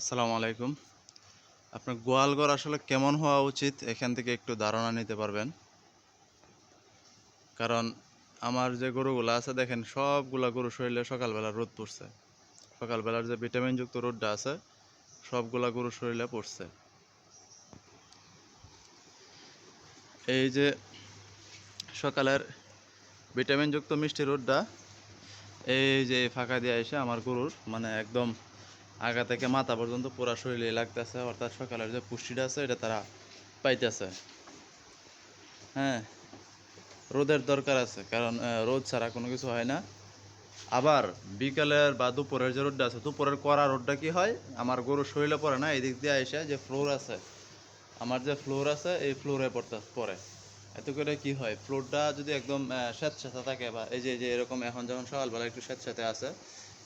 আসসালামু আলাইকুম। আপনার গোয়ালঘর আসলে কেমন হওয়া উচিত? এখান থেকে একটু ধারণা নিতে পারবেন। কারণ আমার যে গরুগুলো আছে, দেখেন সবগুলা গরু শরীরে সকালবেলা রোদ পড়ছে। সকালবেলার যে ভিটামিনযুক্ত রোদটা আছে, সবগুলা গরু শরীরে পড়ছে। এই যে সকালের ভিটামিনযুক্ত মিষ্টি রোদটা, এই যে ফাঁকা দিয়ে এসে আমার গরুর মানে একদম আগা থেকে মাথা পর্যন্ত পুরা শরীরে লাগতেছে অর্থাৎ সকালের যে পুষ্টিটা আছে, এটা তারা পাইতেছে। হ্যাঁ রোদের দরকার আছে, কারণ রোদ ছাড়া কোনো কিছু হয় না। আবার বিকালের বা দুপুরের যে রোদটা আছে, দুপুরের কড়া রোদটা কি হয়? আমার গরুর শরীরে পড়ে না, এদিক দিয়ে এসে যে ফ্লোর আছে, আমার যে ফ্লোর আছে, এই ফ্লোরে পড়তে, পড়ে। এতে করে কি হয়? ফ্লোরটা যদি একদম স্যাঁতস্যাঁতে থাকে বা এই যে এরকম এখন যখন সকালবেলা একটু স্যাঁতস্যাঁতে আছে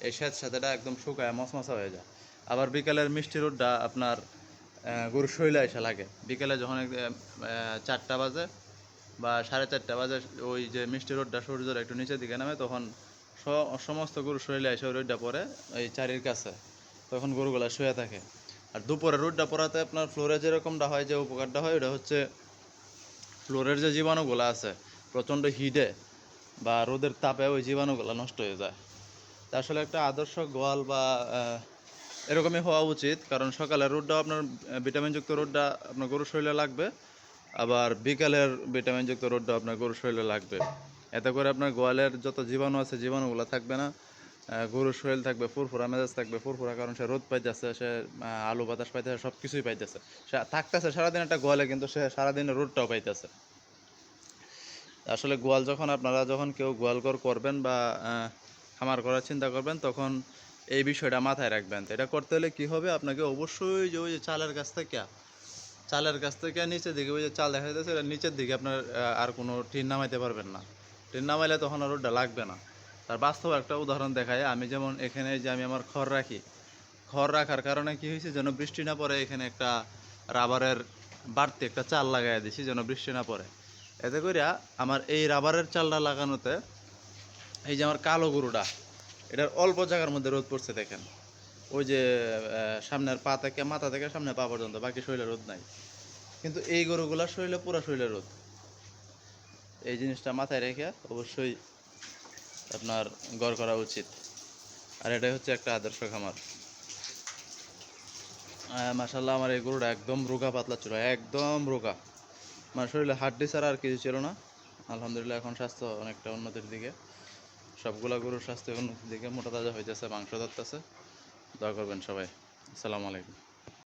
এই স্যাঁতস্যাঁতেটা একদম শুকায় মশমশা হয়ে যায়। আবার বিকালের মিষ্টি রোদটা আপনার গরুর শরীরে এসে লাগে। বিকেলে যখন চারটা বাজে বা সাড়ে চারটা বাজে, ওই যে মিষ্টি রোদটা সূর্যের একটু নিচের দিকে নামে, তখন সমস্ত গরু শরীরে এসে ওই রোদটা পড়ে ওই চারির কাছে। তখন গরুগুলা শুয়ে থাকে। আর দুপুরে রোদটা পড়াতে আপনার ফ্লোরে যেরকমটা হয়, যে উপকারটা হয়, ওটা হচ্ছে ফ্লোরের যে জীবাণুগুলো আছে, প্রচণ্ড হিটে বা রোদের তাপে ওই জীবাণুগুলো নষ্ট হয়ে যায়। তা আসলে একটা আদর্শ গোয়াল বা এরকমই হওয়া উচিত। কারণ সকালের রোদটা আপনার ভিটামিনযুক্ত রোদটা আপনার গরুর শরীরে লাগবে। আবার বিকালের ভিটামিনযুক্ত রোদটা আপনার গরুর শরীরে লাগবে। এতে করে আপনার গোয়ালের যত জীবাণু আছে, জীবাণুগুলো থাকবে না। গরুর শরীর থাকবে, ফুরফুরা মেজাজ থাকবে, ফুরফুরা কারণ সে রোদ পাইতেছে, সে আলু বাতাস পাইতেছে সব কিছুই পাইতেছে। সে থাকতেছে সারাদিন একটা গোয়ালে, কিন্তু সে সারাদিন রোদটাও পাইতেছে। আসলে গোয়াল যখন আপনারা, যখন কেউ গোয়ালঘর করবেন বা খামার করার চিন্তা করবেন, তখন এই বিষয়টা মাথায় রাখবেন। এটা করতে হলে কি হবে? আপনাকে অবশ্যই যে ওই যে চালের কাছ থেকে, চালের কাছ থেকে নিচের দিকে ওই যে চাল দেখা যাচ্ছে এটা নিচের দিকে আপনার আর কোনো টিন নামাইতে পারবেন না। টিন নামাইলে তখন আর ওটা লাগবে না। তার বাস্তব একটা উদাহরণ দেখায় আমি যেমন এখানে যে আমি আমার খড় রাখি, খড় রাখার কারণে কি হয়েছে? যেন বৃষ্টি না পড়ে, এখানে একটা রাবারের বাড়তি একটা চাল লাগাই দিছি, যেন বৃষ্টি না পড়ে। এতে করিয়া আমার এই রাবারের চালটা লাগানোতে এই যে আমার কালো গরুটা, এটার অল্প জায়গার মধ্যে রোদ পড়ছে দেখেন। ওই যে সামনের পা থেকে, মাথা থেকে সামনের পা পর্যন্ত, বাকি শরীরে রোদ নাই। কিন্তু এই গরুগুলার শরীরে, পুরো শরীরে রোদ। এই জিনিসটা মাথায় রেখে অবশ্যই আপনার গড় করা উচিত। আর এটাই হচ্ছে একটা আদর্শ খামার। মাসাল্লাহ আমার এই গরুটা একদম রোগা পাতলা ছিল একদম রোগা। আমার শরীরে হাড্ডি ছাড়া আর কিছু ছিল না। আলহামদুলিল্লাহ, এখন স্বাস্থ্য অনেকটা উন্নতির দিকে। সবগুলা গরুর স্বাস্থ্যের উন্নতির দিকে মোটা তাজা হইতেছে, মাংস ধরতেছে। দোয়া করবেন সবাই। আসসালামু আলাইকুম।